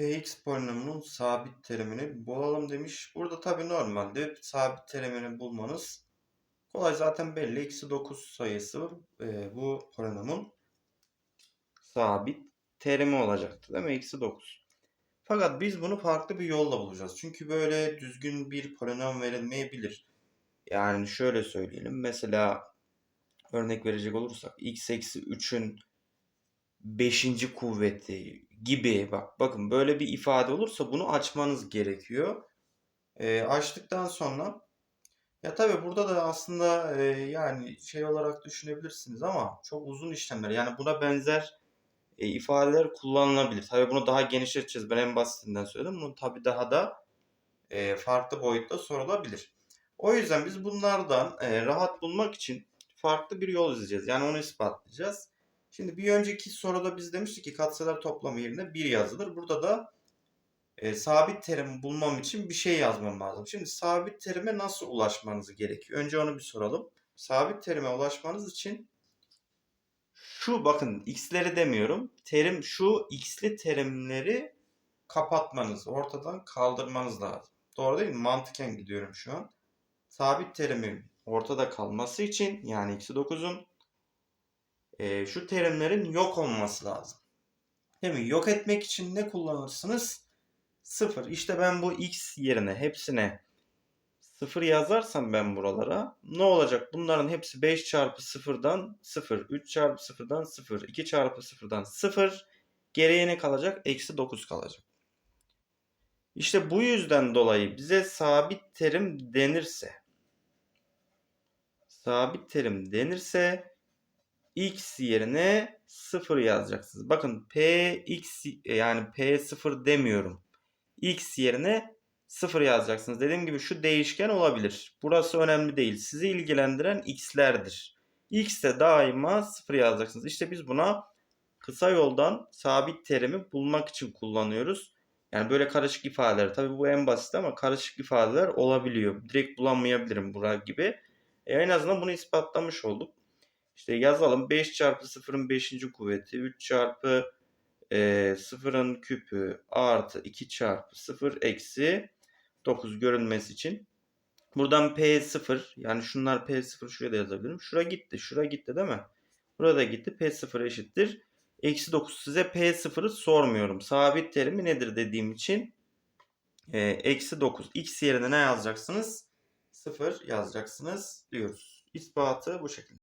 Px polinomunun sabit terimini bulalım demiş. Burada tabii normalde sabit terimini bulmanız kolay zaten belli. Eksi 9 sayısı e, bu polinomun sabit terimi olacaktı değil mi? Eksi 9. Fakat biz bunu farklı bir yolla bulacağız. Çünkü böyle düzgün bir polinom verilmeyebilir. Yani şöyle söyleyelim. Mesela örnek verecek olursak x eksi 3'ün 5. kuvveti gibi bak bakın böyle bir ifade olursa bunu açmanız gerekiyor. E, açtıktan sonra ya tabii burada da aslında e, yani şey olarak düşünebilirsiniz ama çok uzun işlemler. Yani buna benzer e, ifadeler kullanılabilir. Tabii bunu daha genişleteceğiz. Ben en basitinden söyledim. Bunu tabii daha da e, farklı boyutta sorulabilir. O yüzden biz bunlardan e, rahat bulmak için farklı bir yol izleyeceğiz. Yani onu ispatlayacağız. Şimdi bir önceki soruda biz demiştik ki katsayılar toplamı yerine 1 yazılır. Burada da e, sabit terimi bulmam için bir şey yazmam lazım. Şimdi sabit terime nasıl ulaşmanız gerekiyor? Önce onu bir soralım. Sabit terime ulaşmanız için şu bakın x'leri demiyorum. Terim şu x'li terimleri kapatmanız, ortadan kaldırmanız lazım. Doğru değil mi? Mantıken gidiyorum şu an. Sabit terimin ortada kalması için yani eksi 9'un e, şu terimlerin yok olması lazım. Değil mi? Yok etmek için ne kullanırsınız? 0. İşte ben bu x yerine hepsine 0 yazarsam ben buralara ne olacak? Bunların hepsi 5 çarpı 0'dan 0, 3 çarpı 0'dan 0, 2 çarpı 0'dan 0. Geriye ne kalacak? Eksi 9 kalacak. İşte bu yüzden dolayı bize sabit terim denirse sabit terim denirse x yerine 0 yazacaksınız. Bakın p x yani p 0 demiyorum. x yerine 0 yazacaksınız. Dediğim gibi şu değişken olabilir. Burası önemli değil. Sizi ilgilendiren x'lerdir. x de daima 0 yazacaksınız. İşte biz buna kısa yoldan sabit terimi bulmak için kullanıyoruz. Yani böyle karışık ifadeler. Tabii bu en basit ama karışık ifadeler olabiliyor. Direkt bulamayabilirim bura gibi. E, en azından bunu ispatlamış olduk. İşte yazalım 5 çarpı 0'ın 5. kuvveti 3 çarpı e, 0'ın küpü artı 2 çarpı 0 eksi 9 görünmesi için. Buradan P0 yani şunlar P0 şuraya da yazabilirim. Şura gitti. Şura gitti değil mi? Burada gitti. P0 eşittir. Eksi 9 size P0'ı sormuyorum. Sabit terimi nedir dediğim için e, eksi 9. X yerine ne yazacaksınız? 0 yazacaksınız diyoruz. İspatı bu şekilde.